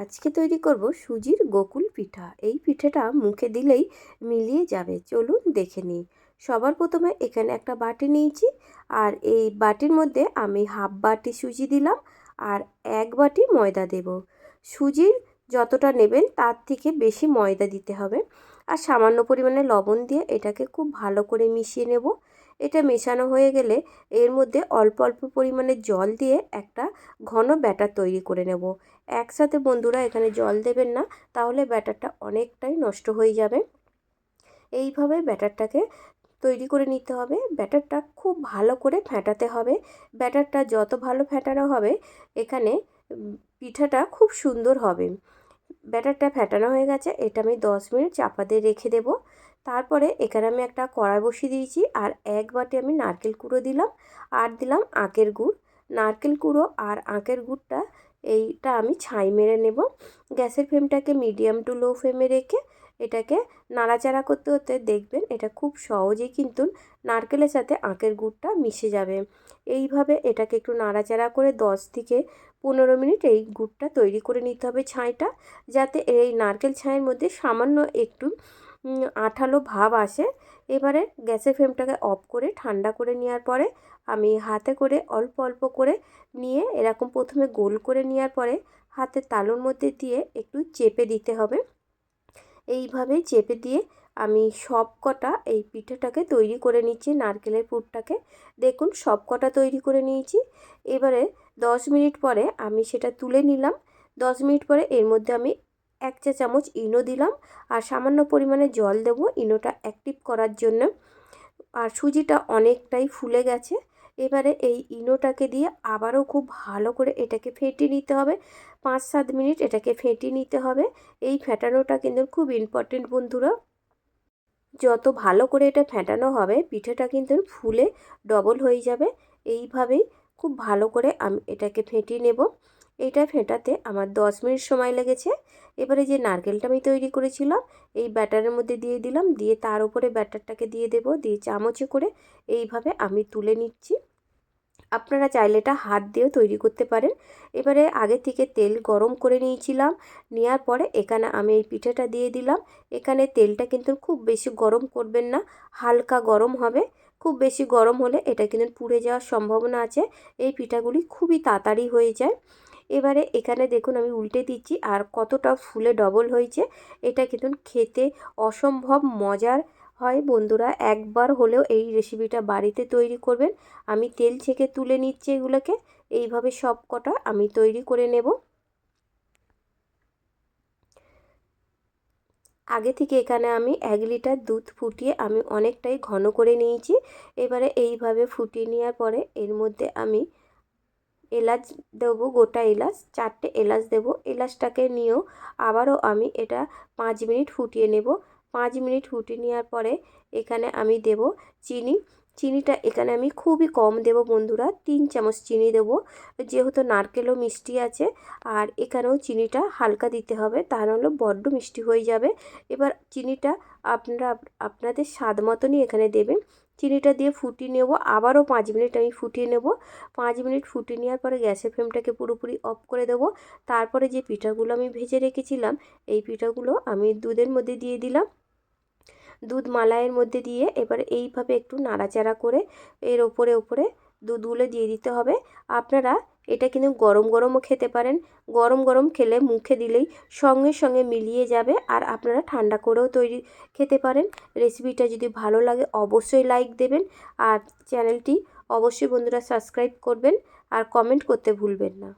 আজকে তৈরি করব সুজির গোকুল পিঠা। এই পিঠেটা মুখে দিলেই মিলিয়ে যাবে। চলুন দেখে নিই। সবার প্রথমে এখানে একটা বাটি নিয়েছি আর এই বাটির মধ্যে আমি হাফ বাটি সুজি দিলাম আর এক বাটি ময়দা দেব। সুজির যতটা নেবেন তার থেকে বেশি ময়দা দিতে হবে। আর সামান্য পরিমাণে লবণ দিয়ে এটাকে খুব ভালো করে মিশিয়ে নেব। এটা মেশানো হয়ে গেলে এর মধ্যে অল্প অল্প পরিমাণে জল দিয়ে একটা ঘন ব্যাটার তৈরি করে নেব। একসাথে বন্ধুরা এখানে জল দেবেন না, তাহলে ব্যাটারটা অনেকটাই নষ্ট হয়ে যাবে। এইভাবে ব্যাটারটাকে তৈরি করে নিতে হবে। ব্যাটারটা খুব ভালো করে ফেটাতে হবে। ব্যাটারটা যত ভালো ফেটানো হবে, এখানে পিঠাটা খুব সুন্দর হবে। ব্যাটারটা ফেটানো হয়ে গেছে, এটা আমি দশ মিনিট চাপা দিয়ে রেখে দেবো। তারপরে এখানে আমি একটা কড়াই বসিয়ে দিয়েছি আর এক বাটি আমি নারকেল কুড়ো দিলাম আর দিলাম আঁকের গুড়। নারকেল কুড়ো আর আঁকের গুড়টা এইটা আমি ছাই মেরে নেব। গ্যাসের ফ্লেমটাকে মিডিয়াম টু লো ফ্লেমে রেখে এটাকে নাড়াচাড়া করতে হতে দেখবেন এটা খুব সহজেই কিন্তু নারকেলের সাথে আঁকের গুড়টা মিশে যাবে। এইভাবে এটাকে একটু নাড়াচাড়া করে দশ থেকে পনেরো মিনিট এই গুড়টা তৈরি করে নিতে হবে ছাইটা। যাতে এই নারকেল ছাইয়ের মধ্যে সামান্য একটু আঠালো ভাব আসে। এবারে গ্যাসের ফ্লেমটাকে অফ করে, ঠান্ডা করে নেওয়ার পরে আমি হাতে করে অল্প অল্প করে নিয়ে এরকম প্রথমে গোল করে নেওয়ার পরে হাতের তালুর মধ্যে দিয়ে একটু চেপে দিতে হবে। এইভাবে চেপে দিয়ে আমি সব কটা এই পিঠেটাকে তৈরি করে নিচ্ছি, নারকেলের পুরটাকে। দেখুন সব কটা তৈরি করে নিয়েছি। এবারে দশ মিনিট পরে আমি সেটা তুলে নিলাম। দশ মিনিট পরে এর মধ্যে আমি এক চা চামচ ইনো দিলাম আর সামান্য পরিমাণে জল দেব ইনোটা অ্যাক্টিভ করার জন্য। আর সুজিটা অনেকটাই ফুলে গেছে। এবারে এই ইনোটাকে দিয়ে আবারও খুব ভালো করে এটাকে ফেটিয়ে নিতে হবে। পাঁচ সাত মিনিট এটাকে ফেটিয়ে নিতে হবে। এই ফেটানোটা কিন্তু খুব ইম্পর্টেন্ট বন্ধুরা। যত ভালো করে এটা ফেটানো হবে, পিঠেটা কিন্তু ফুলে ডবল হয়ে যাবে। এইভাবেই খুব ভালো করে আমি এটাকে ফেটিয়ে নেব। এইটা ফেটাতে আমার দশ মিনিট সময় লেগেছে। এবারে যে নারকেলটা আমি তৈরি করেছিলাম, এই ব্যাটারের মধ্যে দিয়ে দিলাম, দিয়ে তার উপরে ব্যাটারটাকে দিয়ে দেব, দিয়ে চামচে করে এইভাবে আমি তুলে নিচ্ছি। আপনারা চাইলে এটা হাত দিয়েও তৈরি করতে পারেন। এবারে আগে থেকে তেল গরম করে নিয়েছিলাম নেওয়ার পরে এখানে আমি এই পিঠাটা দিয়ে দিলাম। এখানে তেলটা কিন্তু খুব বেশি গরম করবেন না, হালকা গরম হবে। খুব বেশি গরম হলে এটা কিন্তু পুড়ে যাওয়ার সম্ভাবনা আছে। এই পিঠাগুলি খুবই তাড়াতাড়ি হয়ে যায়। এবারে এখানে দেখুন আমি উল্টে দিচ্ছি আর কতটা ফুলে ডবল হয়েছে। এটা কিন্তু খেতে অসম্ভব মজার হয় বন্ধুরা। একবার হলেও এই রেসিপিটা বাড়িতে তৈরি করবেন। আমি তেল ছেঁকে তুলে নিচ্ছি এগুলোকে। এইভাবে সব কটা আমি তৈরি করে নেব। আগে থেকে এখানে আমি এক লিটার দুধ ফুটিয়ে আমি অনেকটাই ঘন করে নিয়েছি। এবারে এইভাবে ফুটিয়ে নেওয়ার পরে এর মধ্যে আমি এলাচ দেবো, গোটা এলাচ, চারটে এলাচ দেবো। এলাচটাকে নিয়েও আবারও আমি এটা পাঁচ মিনিট ফুটিয়ে নেব। পাঁচ মিনিট ফুটিয়ে নেওয়ার পরে এখানে আমি দেব চিনি। চিনিটা এখানে আমি খুবই কম দেব বন্ধুরা, তিন চামচ চিনি দেব। যেহেতু নারকেলও মিষ্টি আছে, আর এখানেও চিনিটা হালকা দিতে হবে, তা নাহলে বড্ড মিষ্টি হয়ে যাবে। এবার চিনিটা আপনারা, আপনাদের স্বাদ মতনই এখানে দেবেন। চিনিটা দিয়ে ফুটিয়ে নেব, আবারও পাঁচ মিনিট আমি ফুটিয়ে নেব। পাঁচ মিনিট ফুটিয়ে নেওয়ার পরে গ্যাসের ফ্লেমটাকে পুরোপুরি অফ করে দেবো। তারপরে যে পিঠাগুলো আমি ভেজে রেখেছিলাম, এই পিঠাগুলো আমি দুধের মধ্যে দিয়ে দিলাম। দুধ মালাইয়ের মধ্যে দিয়ে এবার এইভাবে একটু নাড়াচাড়া করে এর ওপরে ওপরে দুধগুলো দিয়ে দিতে হবে। আপনারা এটা কিন্তু গরম গরমও খেতে পারেন। গরম গরম খেলে মুখে দিলেই সঙ্গে সঙ্গে মিলিয়ে যাবে আর আপনারা ঠান্ডা করেও তৈরি খেতে পারেন। রেসিপিটা যদি ভালো লাগে অবশ্যই লাইক দেবেন আর চ্যানেলটি অবশ্যই বন্ধুরা সাবস্ক্রাইব করবেন আর কমেন্ট করতে ভুলবেন না।